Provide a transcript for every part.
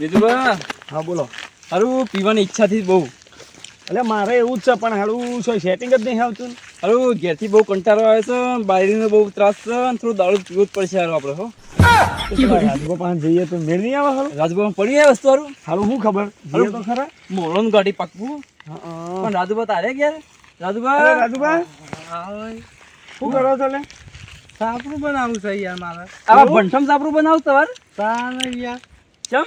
જીતુભા હા બોલો. હારું પીવાની ઈચ્છા થી બહુ. એટલે મારે એવું જ છે પણ હારું શું સેટિંગ જ નહીં આવતું હારું ઘેરથી બહુ કંટાળો આવે છે બાયરીનો બહુ ત્રાસ છે અને થોડું દારૂ પીવું જ પડશે હારું આપણે હો. તો પેલા રાજગો પાસે જઈએ તો મેળ નહીં આવે હારું? રાજુભા પડી જાય વસ્તુ હારું? હારું શું ખબર? હારું તો ખરા. મોળોન ગાડી પાકવું. પણ રાજુભા તારે ક્યારે? રાજુભા રાજુભા શું કરો છો લે? સાપરું બનાવું છે યાર મારે. આવા ભંઠમ સાપરું બનાવું તમારે? તાને યાર. ચમ?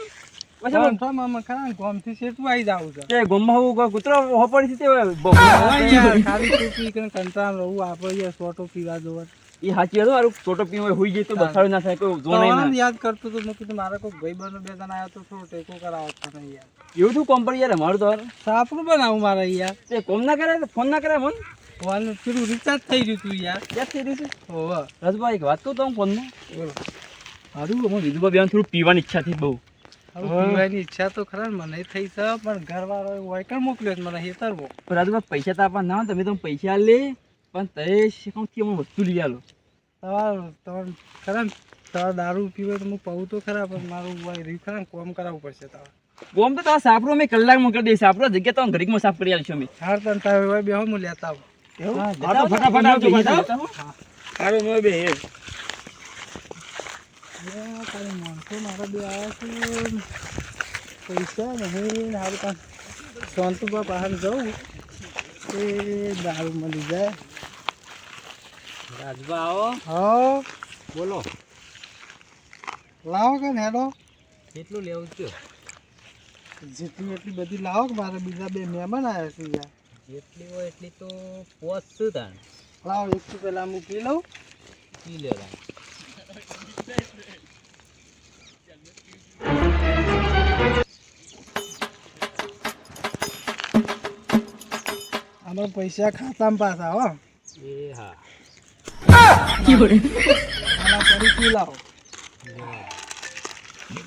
એ સાચી હતું હારું છોટો પીવો હોઈ જાય તો બસાડું ના થાય કોઈ જો નહીં યાદ કરતો તો મેં કીધું મારે કોઈ ભાઈ બંધ બે જણા આવ્યો તો થોડો ટેકો કરાવો તને યાર. એવું શું કોમ પડી યાર અમારું તો સાપનું બનાવું મારે યાર. એ કોમ ના કરે ફોન ના કરે ફોન? ફોન પેલું રિચાર્જ થઈ ગયું તું યાર. યાદ થઈ રહ્યું છે? હોવે. રાજુભાઈ એક વાત કહું તો હું ફોનમાં? બોલો. હારું અમારે વિધુભા બેન થોડું પીવાની ઈચ્છા થઈ બહુ. પીવાની ઈચ્છા તો ખરા મને થઈ છે પણ ઘરવાળો વાયકર મોકલ્યો મને હેતરવો. રાજુભાઈ પૈસા તો આપવા ના તમે પૈસા લે પણ તે શીખવથી અમે વસ્તુ લઈ આલો. તમારું તમારે ખરા તમારે દારૂ પીવો તો હું કહું તો ખરા પણ મારું વાય ખરા કોમ કરાવવું પડશે તમારે. ગોમ તો તમારા સાપરો મેં કલાક મોકલી દઈશું સાપરો જગ્યા તો ઘડીકમાં સાફ કરી આવીશું અમે. હાર તને તારે બેહો હું લેતા આવું. એવું હા, હા તો ફટાફટ આવજો. મેં બે તારે માણસો મારા બે આવ્યા છે. પૈસા નહીં હારું કામ. શાંતુબા બહાર જવું એ દારૂ મળી જાય. રાજભા આવો. હા. બોલો. લાવો કે ને હેડો. કેટલું લેવું છે? જેટલી એટલી બધી લાવો કે મારા બીજા બે મહેમાન આવ્યા છે યાર. જેટલી હોય એટલી તો પોસ શું તાણ? લાવો એક પહેલાં મૂકી લઉં. પી લે આમાં પૈસા ખાતામાં પાછા હો. એ હા. લાવો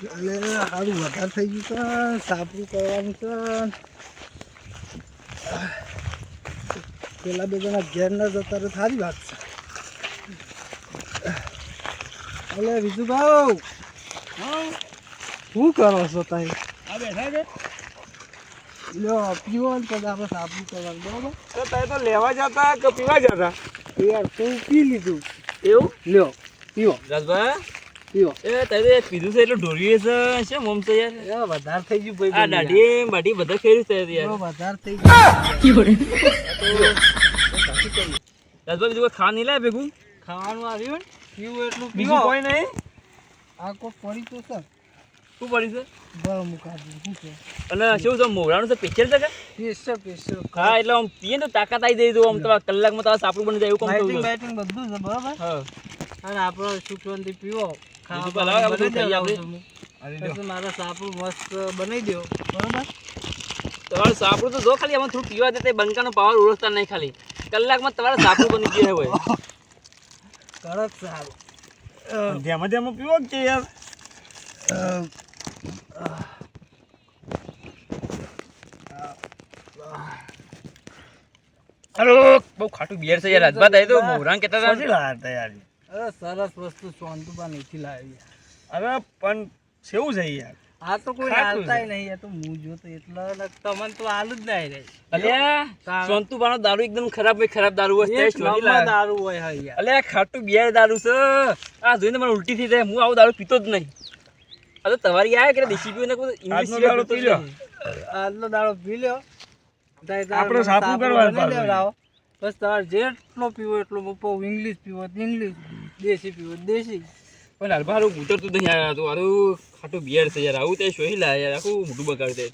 એટલે સારું વધારે થઈ ગયું છે સાબરું કરવાનું છે. પેલા બે જણા ઘેર ના જતા તો સારી વાત છે. એટલે વિજુભાઈ શું કરો છો તમે આ બેઠા છે. લ્યો પીવો ને પછી આપણે સાપરું કરવાનું બરોબર? તો તમે તો લેવા જતા કે પીવા જતા? યાર તું પી લીધું. એવું? લ્યો પીવો. રાજભા? પીવો. એ તારે પીધું છે એટલું ઢોળ્યું છે શું મોમ છે યાર? એ વધારે થઈ ગયું ભાઈ આ દાઢી બાઢી બધા ખેડ્યું છે યાર. વધારે થઈ ગયું. રાજભા બીજું કોઈ ખા નહીં લાવે ભેગું? ખાવાનું આવ્યું પીવું એટલું પીવો. કોઈ નહીં? આ કોઈ પડી તો સર શું પડી છે? શું છે? અને શું છે મોગરાનું છે પિક્ચર છે કે? પેસ્ટર પેસ્ટર હા એટલે આમ પીએ તો તાકાત આવી જાય તો આમ તમારા કલાકમાં તમારા સાપડું બની જાય એવું કામ બેટિંગ બાઇટિંગ બધું છે બરાબર? હા. અને આપણો શુક્રવારથી પીવો. ખાવા બધું ખાઈ આપણે. મારે સાપરું મસ્ત બનાવી દો. બરાબર? તમારું સાપડું તો જો ખાલી આમાં થોડું પીવા દે તે બંકાનો પાવર ઉડતા નહીં ખાલી. કલાકમાં તમારું સાપડું બની ગયું હોય. કડક સારું ધ્યામાં ધ્યામાં પીવો કે યાર અરે બહુ ખાટું બિયર છે યાર. રાજભા થાય તો મોગરાન કેતા હતા પછી લાયા યાર. અરે સરસ વસ્તુ સોનતુબા નથી લાવી હવે પણ સેવું છે યાર. આ તો કોઈ હાલતાય નહીં આ તો હું જોતો એટલે ને તમને તો હાલ જ નહીં રહે અલ્યા સોનતુબાનો દારૂ એકદમ ખરાબ હોય ખરાબ દારૂ હોય ટેસ્ટ નથી. દારૂ હોય હા યાર. અલ્યા ખાટું બિયર દારૂ છે. આ જોઈને મને ઉલટી થઈ જાય. હું આવું દારૂ પીતો જ નહીં. આ તો તમારી આવે કે દેશી પીવું ને કોઈ ઇંગ્લિશ દારૂ પી લ્યો. આજનો દારૂ પી લ્યો. આપણે સાપું કરવાનું. બસ તાર જેટલો પીવો એટલો બપો ઇંગ્લિશ પીવો તો ઇંગ્લિશ દેશી પીવો દેશી. પણ હાલ હારું ઉતરતું જ નહીં આવ્યા તો હારું ખાટું બિયર છે યાર. આવું તે સોહી લા યાર. આખું મોટું બગાડ દે.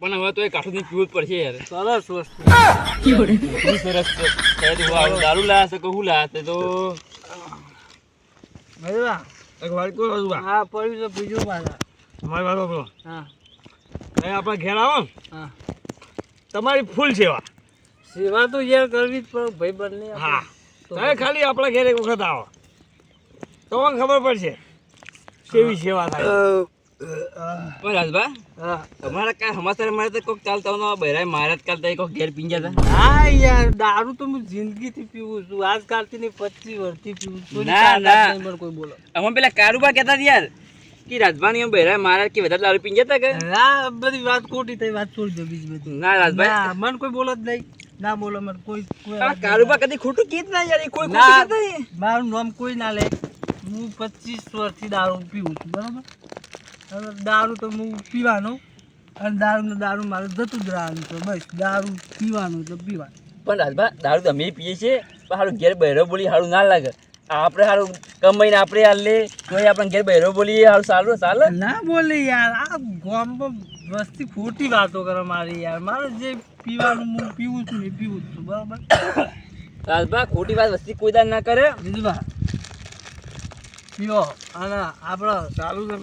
પણ હવે તો એ કાઠું નહીં પીવું જ પડશે યાર. સરસ વસ્તુ. સરસ તો દારૂ લાયા છે કહું લાયા છે તો. હા પડ્યું છે બીજું પાછા તમારી વાત હા. આપણા ઘેર આવો તમારી ફૂલ સેવા. સેવા તો યાર કરવી જ પણ ભાઈ બંને હા. તમે ખાલી આપણા ઘેર એક વખત આવો. તો મને ખબર પડશે કેવી સેવા થાય. પણ રાજભા હા. તમારા કાંઈ સમાચાર મારે તો કોઈક ચાલતા નો બહેરાય મારા જ કોઈક ઘેર પીંજા હતા. હા યાર દારૂ તો હું જિંદગીથી પીવું છું. આજકાલથી નહીં પચીસ વર્ષથી પીવું છું. ના, ના. મને કોઈ બોલો. અમે પેલા કારુબા કહેતા હતા યાર કે રાજભાઈ એમ બહેરા મારા કે વધારે દારૂ પીને જતા કે? આ બધી વાત ખોટી થઈ વાત છોડી દો બીજી બધી. ના રાજભાઈ. મને કોઈ બોલો જ નહીં. ના બોલો મને કોઈ કારુબા કદી ખોટું કીધ ના યાર કોઈ ખોટું નહીં. મારું નામ કોઈ ના લે. હું પચીસ વર્ષથી દારૂ પીવું છું બરાબર? દારૂ તો હું પીવાનો અને દારૂ ને દારૂ મારે જતું જ રહેવાનું છે બસ. દારૂ પીવાનું તો પીવાનું. પણ રાજભા દારૂ તો અમે પીએ છીએ પણ સારું ઘેર બહેરો બોલી સારું ના લાગે. આપણે સારું કમાઈને આપણે હાલ લે કોઈ આપણે ઘેર બહેરો બોલીએ સારું સારું ચાલે ના બોલે યાર આ ગામમાં વસ્તી ખોટી વાતો કરે મારી યાર. મારે જે પીવાનું હું પીવું છું ને પીવું જ છું બરાબર? રાજભા ખોટી વાત વસ્તી કોઈ દાન ના કરે. બીજું પીઓ અને આપણે સારું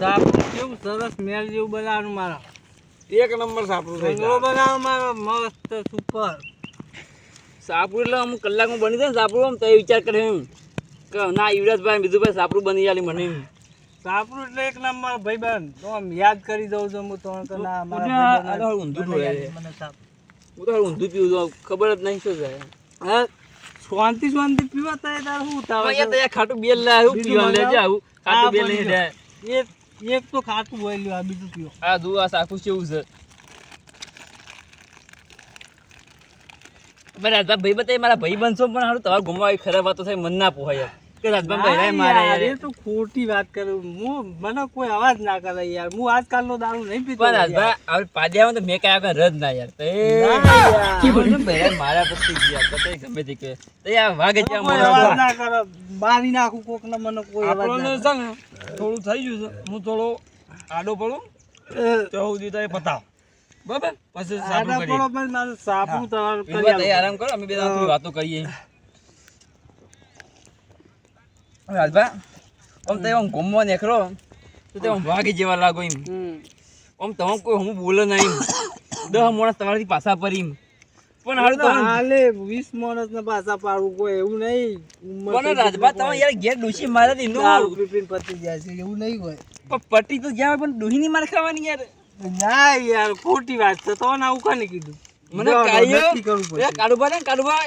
સાપડું કેવું સરસ મેળ જેવું બનાવવાનું મારા. એક નંબર સાપડું થઈ જાય. બનાવો મારો મસ્ત સુપર. સાપડું એટલે અમુક કલાકમાં બની જાય ને સાપડું આમ તો વિચાર કરે એમ. કે ના યુવરાજભાઈ બીજું ભાઈ સાપડું બની જાય મને એમ. સાપડું એટલે એક નંબર ભાઈબંધ. તો આમ યાદ કરી દઉં છું હું તો ના મારા ઊંધું મને સાપ હું તો ઊંધું પીવું છું ખબર જ નહીં શું થાય. હા? શાંતિ શાંતિ પીવા તારે તારે હું ઉતાવળ હવે યાર તો ખાટું બેલ લાવ્યું બીજું પીવા લે આવું. ખાટું બેલ બની લઈને જાય. એક એક તો ખાટું હોય લ્યો આ બીજું પીવો આ દુ આ સાખું કેવું છે. રાજભા ભાઈ બતાવી મારા ભાઈ બનશો પણ હારું તમારે ગુમાવી ખરાબ વાતો થાય મન ના પોહાય કે રાજભા મારે યાર, યાર. તો ખોટી વાત કરું. હું મને કોઈ અવાજ ના કરે યાર. હું આજકાલનો દારૂ નહીં પીતો પણ યાર. રાજભા આપણે પાડ્યા તો મેં કાંઈ આગળ રદ ના યાર. તો એ ના યાર. મને ભાઈ મારા પછી ગયા તો ગમે તે કે તો યાર વાગે જ્યાં મને અવાજ ના કરે. મારી નાખું કોક ને મને કોઈ અવાજ ના છે ને થોડું થઈ ગયું છે. હું થોડો આડો પડું. તો તો પતાવ. બરાબર? પછી સાપરું કરીએ. આરામ કરો અમે બે વાતો કરીએ. રાજભા આમ તો આમ ઘૂમવા નીકળો તો તે આમ વાઘ જેવા લાગો એમ. આમ તમે કોઈ હું બોલે નહીં દસ માણસ તમારાથી પાછા પડી એમ. પણ હાલ તો હાલે વીસ માણસ ને પાછા પાડવું કોઈ એવું નહીં પણ રાજભા તમે યાર ઘેર ડૂસી મારે પતી જાય છે એવું નહીં હોય પણ પટી તો જ્યાં પણ ડૂહીની માર ખાવાની યાર ના યાર ખોટી વાત છે તો આવું કાને કીધું મને કાઢવા કાયો નક્કી કરવું પડશે કારુબા ને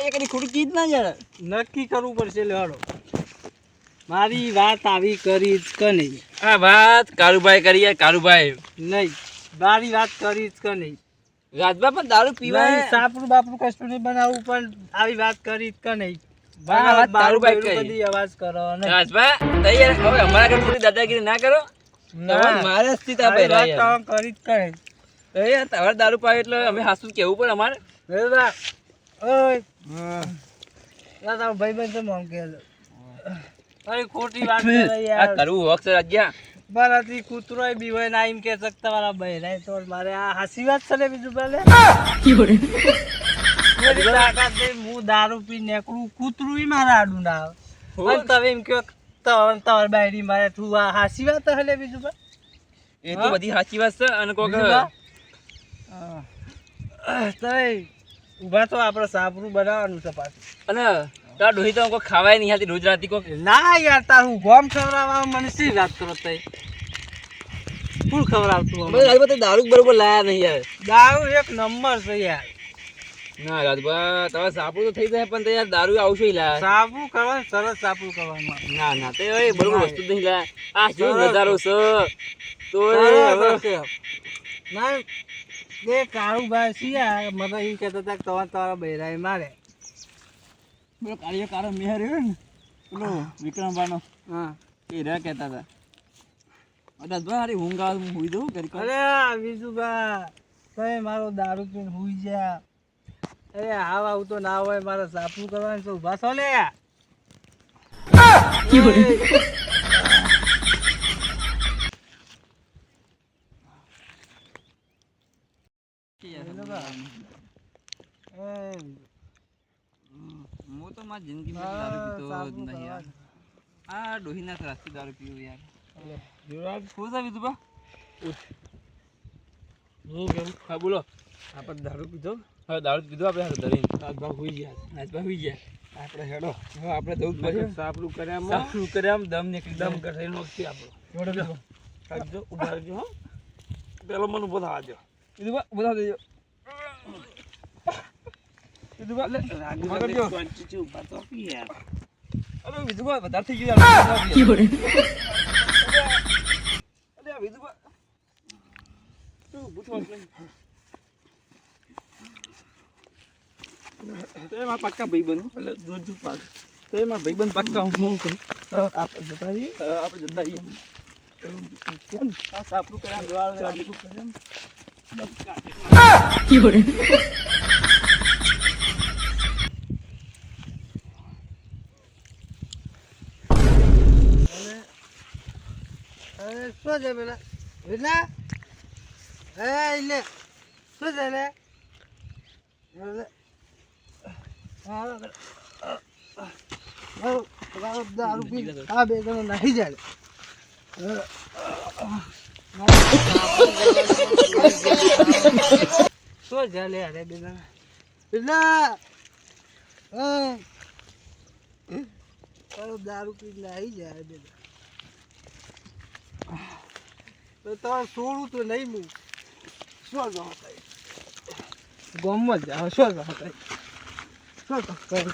એ કદી ખોટી ચીજ ના યાર નક્કી કરવું પડશે લેવાડો મારી વાત આવી કરી જ કે નહીં? આ વાત કારુભાઈ કરી કારુભાઈ નહીં મારી વાત કરી જ કે નહીં? રાજભા પણ દારૂ પીવા સાપરું બાપરું કશું નહીં બનાવવું પણ આવી વાત કરી જ કે નહીં? દાદાગીરી ના કરો. મારે કરી જ તમારે દારૂ પાવે એટલે અમે હાસુ કેવું પડે અમારે? મોમ કે અરે ખોટી વાત કરે આ યાર. કરવું વખત રાજ્યા મારાથી કૂતરો બી હોય ના એમ કે શકતા કે તમારા બહેરાય તો મારે આ હાસી વાત છે ને બીજું મારી નહીં, હું દારૂ પી નીકળું કૂતરું ય મારા આડું ના આવે અને તમે એમ કહો તમાર તમાર બાયડી મારે તું આ હાસી વાત હલે બીજું ભાઈ એ તો બધી હાચી વાત છે અને કોક બા? ઊભા તો આપણે સાપરું બનાવવાનું છે પાછું. અને તારા ડોહી તો કોઈ ખાવાય નહીં હતી રોજ રાતી કોક. ના યાર તાર હું ગોમ ખવડાવવા મને શી વાત કરો તઈ? ફૂલ ખવડાવતું અમે? રાજભા તો દારૂ બરોબર લાયા નહીં યાર. દારૂ એક નંબર છે યાર. ના રાજભા તમે સાપુ તો થઈ જાય પણ યાર દારૂ આવશે લાયા. સાપુ કરવા સરસ સાપુ કરવાનું ના ના તે એ બરોબર વસ્તુ નહીં લાયા. આ જો. નજારો છે. તો એ. ના એ કાળુભાઈ છે મને એમ કહેતા હતા કે તમારે તમારા બૈરાએ મારે પેલો કાળિયો કાળો મેહર રહ્યો ને પેલો વિક્રમભાનો હા. એ રહ્યા કહેતા હતા. રાજભા હારી ઊંઘ આવે હું હુઈ દઉં કરી અરે બા તમે મારો દારૂ પીને હુઈ જા અરે હાવ આવું તો ના હોય મારે સાપુ કરવાનું છે ઊભા છો લે એ, હું તો મારી જિંદગીમાં દારૂ પીતો જ નહીં યાર. આ ડોહીના ત્રાસથી દારૂ પીવું યાર. યુવરાજ, શું છે બીજું બા? હું કેમ? હા બોલો. આપણે દારૂ પીધો? હવે દારૂ પીધો આપણે હાથ ધરીને. રાજભા હોઈ ગયા. રાજભા હોઈ ગયા. આપણે હેડો. હવે આપણે દઉં જ પડશે સાપરું કર્યા સારું કર્યા આમ દમ નીકળી દમ કઠાઈ નોખી આપણો. કાઢજો ઉડાડજો હો. પેલો મને બધા દો બીજું બધા દેજો કીધું અરે બીજું કોઈ વધારે થઈ ગયું અરે બીજું પક્કા ભાઈ બંધ એટલે. જોજો પાક. તો એમાં ભાઈ બંધ પક્કા હું કરું? આપણે જતા જઈએ આપણે જતા જઈએ કર્યા દ્વાળ સાપરું કર્યા અરે શું છે પેલા પેલા હે એટલે શું છે લે અરે, હા, હા, હા, દારૂ પી આ બે જણો નાહી જાય શું છે લે અરે બે જણા પેલા હા તારો છોડું તો નહીં હું શું જાવ ગમમાં જાવ શું જાવ શું જાવ